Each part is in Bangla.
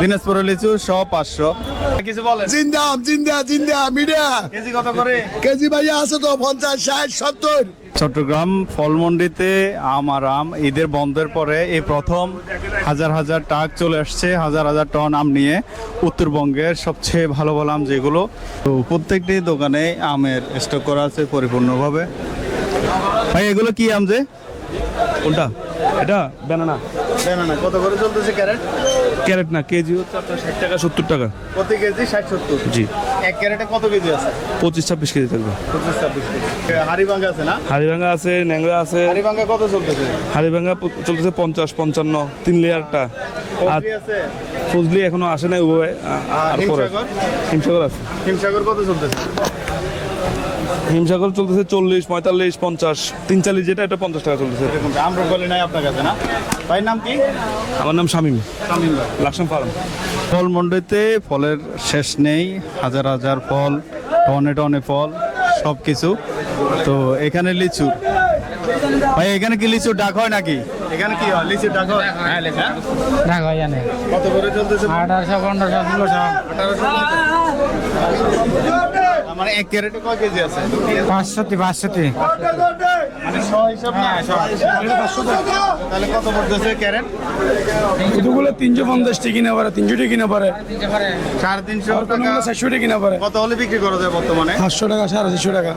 দিনাজপুরের লিচু সব পাঁচশো। কিছু বলেন। জিন্দা জিন্দা জিন্দা মিডিয়া। কেজি কত করে? কেজি ভাইয়া আছে তো পঞ্চাশ ষাট সত্তর। চট্টগ্রাম ফলমন্ডিতে আম আর আম ঈদের বন্ধের পরে এই প্রথম হাজার হাজার টাক চলে আসছে হাজার হাজার টন আম নিয়ে উত্তরবঙ্গের সবচেয়ে ভালো ভালো আম যেগুলো। তো প্রত্যেকটি দোকানে আমের স্টক করা আছে পরিপূর্ণভাবে। ভাই এগুলো কি আম যে? কোনটা? এটা? ব্যানানা। না কত করে চলতেছে ক্যারেট? ক্যারেট না কেজি হচ্ছে আপনার ষাট টাকা সত্তর টাকা। প্রতি কেজি ষাট সত্তর। জি। এক ক্যারেটে কত কেজি আছে? পঁচিশ ছাব্বিশ কেজি থাকবে। পঁচিশ ছাব্বিশ কেজি। হাড়িভাঙ্গা আছে না? হাড়িভাঙ্গা আছে ন্যাংরা আছে। হাড়িভাঙ্গা কত চলতেছে? হাড়িভাঙ্গা চলতেছে পঞ্চাশ পঞ্চান্ন তিন লেয়ারটা। আর আছে? ফজলি এখনও আসে নাই উভয় আর পরে? হিমসাগর আছে। হিমসাগর কত চলতেছে? হিমসাগর চলতেছে চল্লিশ পঁয়তাল্লিশ পঞ্চাশ। তিন চাল্লিশ যেটা এটা পঞ্চাশ টাকা চলতেছে। এরকম আম্রপালি নাই আপনার কাছে না? ভাই নাম কি? আমার নাম শামিম। শামিম ভাই। লাকসাম ফার্ম। ফল মন্ডিতে ফলের শেষ নেই হাজার হাজার ফল টনে টনে ফল সব কিছু। তো এখানে লিচু। ভাই এখানে কি লিচু ডাক হয় নাকি? এখানে কি হয়? লিচু ডাক হয়? হ্যাঁ? ঢাকা হয়? জানে কত করে চলতেছে? আঠারোশো পনেরোশো ষোলোশো। মানে এক ক্যারেটে কয় কেজি আছে? পাঁচশোটি পাঁচশোটি মানে শ হিসাব না? তাহলে কত পড়তেছে ক্যারেট? কতগুলো তিনশো পঞ্চাশ টি কিনা পারে তিনশো টি কিনা পারে। সাড়ে তিনশো টাকা। চারশো টি কিনা পারে। কত হলে বিক্রি করা যায় বর্তমানে? পাঁচশো টাকা সাড়ে চারশো টাকা।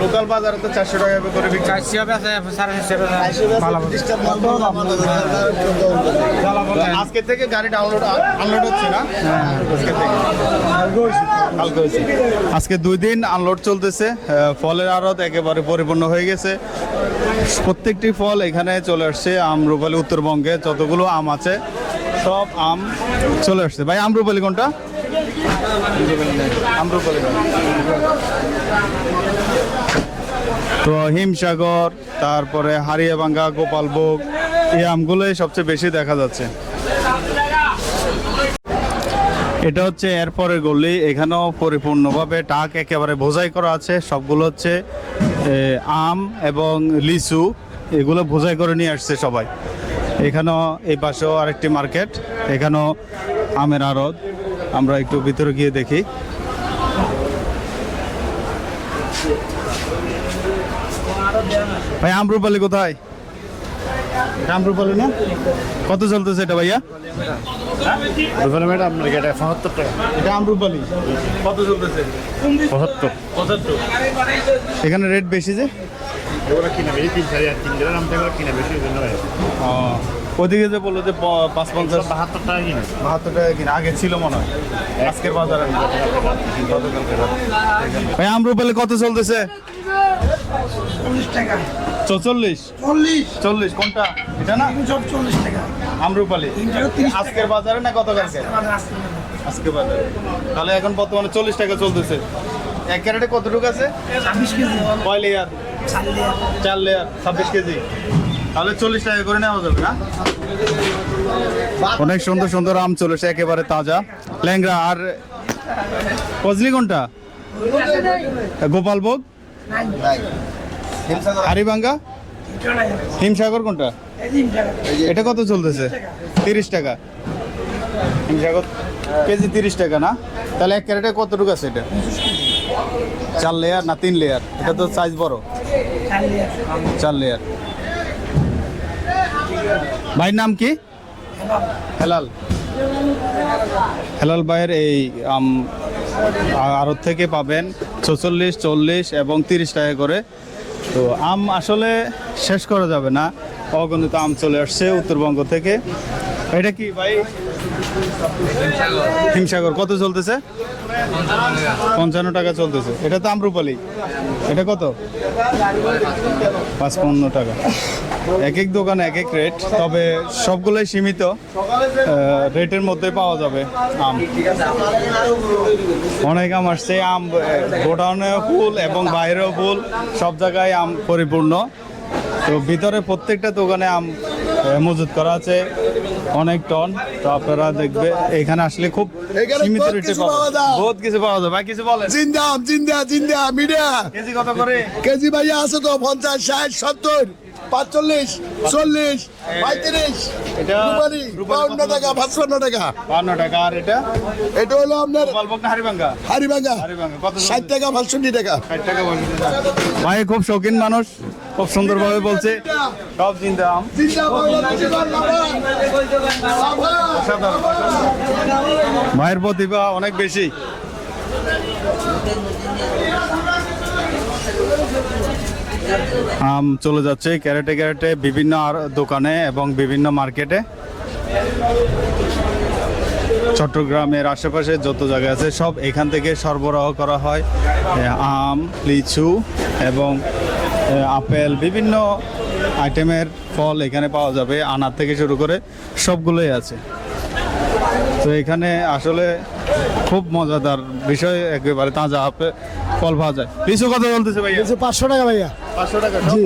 লোকাল বাজারে তো চারশো টাকা করে বিক্রি। চারশো আছে সাড়ে চারশো আজকে থেকে গাড়ি ডাউনলোড আনলোড হচ্ছে না? আজকে থেকে। আজকে দুই দিন আনলোড চলতেছে ফলের আড়ত একেবারে পরিপূর্ণ হয়ে গেছে। প্রত্যেকটি ফল এখানে চলে আসছে আমরুপালি উত্তরবঙ্গে যতগুলো আম আছে, সব আম চলে আসছে। ভাই আমরুপালি কোনটা? তো হিমসাগর তারপরে হারিয়াভাঙ্গা গোপালভোগ, এই আমগুলোই সবচেয়ে বেশি দেখা যাচ্ছে। এটা হচ্ছে এরপরের গলি। এখানেও পরিপূর্ণভাবে টাক একেবারে বোঝাই করা আছে। সবগুলো হচ্ছে আম এবং লিচু। এগুলো বোঝাই করে নিয়ে আসছে সবাই। এখানেও এই পাশেও আরেকটি মার্কেট। এখানেও আমের আড়ত। আমরা একটু ভিতরে গিয়ে দেখি। ভাই আমরুপালি কোথায়? এটা আমরুপালি না? কত চলতেছে এটা ভাইয়া? ম্যাডাম এটা পঁচাত্তর টাকা। এটা আমরুপালি কত চলতেছে? পঁচাত্তর। পঁচাত্তর। এখানে রেট বেশি যে? এগুলো কিনা বেশি তিন চারি তিন জনের নাম থেকে কিনা বেশি ওই জন্য ওদিকে যে বলল যে পাঁচ পঞ্চাশ। বাহাত্তর টাকা কিনা। বাহাত্তর টাকা কিনা আগে ছিল মনে হয়। আজকের বাজারে। ভাই আমরুপালি কত চলতেছে? চল্লিশ। চল্লিশ কোনটা? এটা না? আমরুপালি। আজকের বাজারে না গতকালকে? আজকে বাজারে তাহলে এখন বর্তমানে চল্লিশ টাকা চলতেছে। এক ক্যারেটে কতটুকু আছে? কয় লেয়ার? চার লেয়ার। ছাব্বিশ কেজি। তাহলে চল্লিশ টাকা করে নেওয়া যাবে না? অনেক সুন্দর সুন্দর আম চলেছে একেবারে তাজা। ল্যাংরা আর ফজলি কোনটা? গোপালভোগ। হারিভাঙ্গা হিমসাগর কোনটা? এটা কত চলতেছে? তিরিশ টাকা। হিমসাগর কেজি তিরিশ টাকা না? তাহলে এক ক্যারেটে কতটুকু আছে এটা? চার লেয়ার না তিন লেয়ার এটা তো সাইজ বড়। চার লেয়ার ভাইয়ের নাম কি? হেলাল। হেলাল ভাইয়ের এই, আম আড়ত থেকে পাবেন ছচল্লিশ, চল্লিশ এবং তিরিশ টাকা করে তো আম আসলে শেষ করা যাবে না। অগণিত আম চলে আসছে উত্তরবঙ্গ থেকে। এটা কি ভাই? হিমসাগর। কত চলতেছে? পঞ্চান্ন টাকা চলতেছে। এটা তো আমরুপালি এটা কত? পাঁচ পনেরো টাকা। এক এক দোকান এক এক রেট তবে সবগুলোই সীমিত রেটের মধ্যে পাওয়া যাবে আম। অনেক আম আসছে আম গোডাউনেও ফুল এবং বাইরেও ফুল সব জায়গায় আম পরিপূর্ণ। তো ভিতরে প্রত্যেকটা দোকানে আম মজুত করা আছে অনেক টন। তো আপনারা দেখবে এখানে আসলে খুব সীমিত রেটে। বহুত কিছু পাওয়া যায়। ভাই কিছু বলেন। জিন্দা জিন্দা জিন্দা মিডিয়া। কেজি কত করে? কেজি ভাইয়া আছে তো পঞ্চাশ ষাট সত্তর। পাঁচচল্লিশ চল্লিশ পঁয়ত্রিশ বাউন্ন টাকা পাঁচপান্ন টাকা। বান্ন টাকা আর এটা? এটা হলো আপনার হারিভাঙ্গা হারিভাঙ্গা ষাট টাকা পাঁচষট্টি টাকা। ষাট টাকা ভাই খুব শৌখিন মানুষ খুব সুন্দরভাবে বলছে। সব চিন্তা আম। ভাইয়ের প্রতিভা অনেক বেশি। আম চলে যাচ্ছে ক্যারেটে ক্যারেটে বিভিন্ন দোকানে এবং বিভিন্ন মার্কেটে। চট্টগ্রামের আশেপাশে যত জায়গা আছে সব এখান থেকে সরবরাহ করা হয় আম, লিচু এবং আপেল বিভিন্ন আইটেমের ফল এখানে পাওয়া যাবে, আনার থেকে শুরু করে সবগুলোই আছে। তো এখানে আসলে খুব মজাদার বিষয় একেবারে তাজা আপে ফল পাওয়া যায় লিচু কত চলতেছে ভাইয়া? পাঁচশো টাকা ভাইয়া। পাঁচশো টাকা জি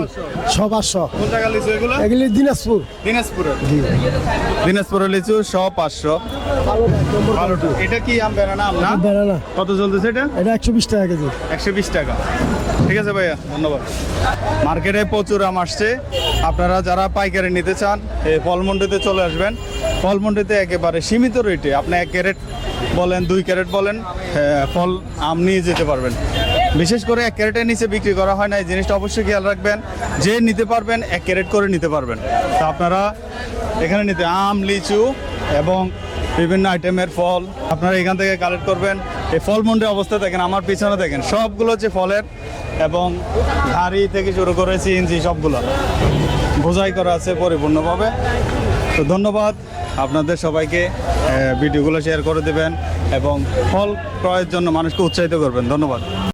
সব পাঁচশো। কোন টাকা লিচু এগুলো? এগুলি দিনাজপুর। দিনাজপুরের? দিনাজপুরের লিচু সব পাঁচশো। ভালো এটা কি আম বেড়ানা আম না? বেড়ানা। কত চলতেছে এটা? এটা একশো বিশ টাকা কেজি। একশো বিশ টাকা। ঠিক আছে ভাইয়া ধন্যবাদ। মার্কেটে প্রচুর আম আসছে। আপনারা যারা পাইকারি নিতে চান এই ফলমন্ডিতে চলে আসবেন। ফলমন্ডিতে একেবারে সীমিত রেটে আপনি এক ক্যারেট বলেন দুই ক্যারেট বলেন হ্যাঁ, ফল আম নিয়ে যেতে পারবেন। বিশেষ করে এক ক্যারেটের নিচে বিক্রি করা হয় না এই জিনিসটা অবশ্যই খেয়াল রাখবেন। যে নিতে পারবেন এক ক্যারেট করে নিতে পারবেন। তা আপনারা এখানে নিতে আম লিচু এবং বিভিন্ন আইটেমের ফল আপনারা এখান থেকে কালেক্ট করবেন। এই ফল মন্ডির অবস্থা দেখেন আমার পিছনে দেখেন সবগুলো হচ্ছে ফলের এবং হাড়ি থেকে শুরু করে সিএনজি সবগুলো। বোঝাই করা আছে পরিপূর্ণভাবে। তো ধন্যবাদ। আপনাদের সবাইকে ভিডিওগুলো শেয়ার করে দেবেন এবং ফল ক্রয়ের জন্য মানুষকে উৎসাহিত করবেন। ধন্যবাদ।